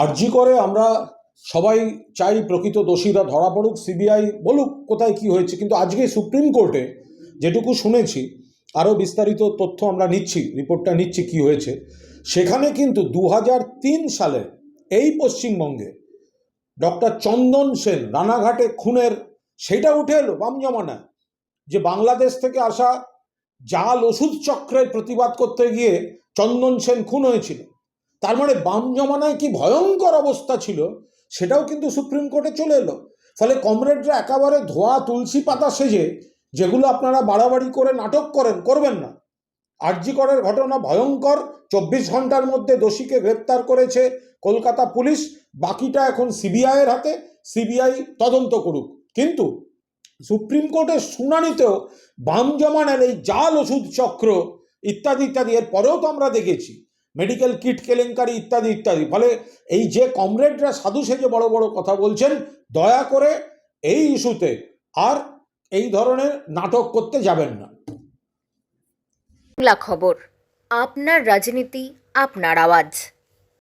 আরজি করে, আমরা সবাই চাই প্রকৃত দোষীরা ধরা পড়ুক, সিবিআই বলুক কোথায় কি হয়েছে। কিন্তু আজকে সুপ্রিম কোর্টে যেটুকু শুনেছি, আরও বিস্তারিত তথ্য আমরা নিচ্ছি, রিপোর্টটা নিচ্ছি কি হয়েছে। সেখানে কিন্তু দু হাজার তিন সালে এই পশ্চিমবঙ্গে ডক্টর চন্দন সেন রানাঘাটে খুনের, সেটা উঠে এলো বাম জমানায়, যে বাংলাদেশ থেকে আসা জাল ওষুধ চক্রের প্রতিবাদ করতে গিয়ে চন্দন সেন খুন হয়েছিল। তার মানে বাম জমানায় কি ভয়ঙ্কর অবস্থা ছিল? সেটাও কিন্তু সুপ্রিম কোর্টে চলে এলো। ফলে কমরেডরা একেবারে ধোয়া তুলসী পাতা সেজে, যেগুলো আপনারা বাড়াবাড়ি করে নাটক করেন, করবেন না। আরজি করের ঘটনা ভয়ঙ্কর। চব্বিশ ঘণ্টার মধ্যে দোষীকে গ্রেপ্তার করেছে কলকাতা পুলিশ। বাকিটা এখন সিবিআইয়ের হাতে। সিবিআই তদন্ত করুক। কিন্তু সুপ্রিম কোর্টের শুনানিতেও বাম জমানের এই জাল ওষুধ চক্র ইত্যাদি ইত্যাদি এর পরেও তো আমরা দেখেছি। মেডিকেল কিট কেলেঙ্কারি ইত্যাদি ইত্যাদি। ফলে এই যে কমরেডরা সাধু সেজে বড় বড় কথা বলছেন, দয়া করে এই ইস্যুতে আর এই ধরনের নাটক করতে যাবেন না। খবর, আপনার রাজনীতি, আপনার আওয়াজ।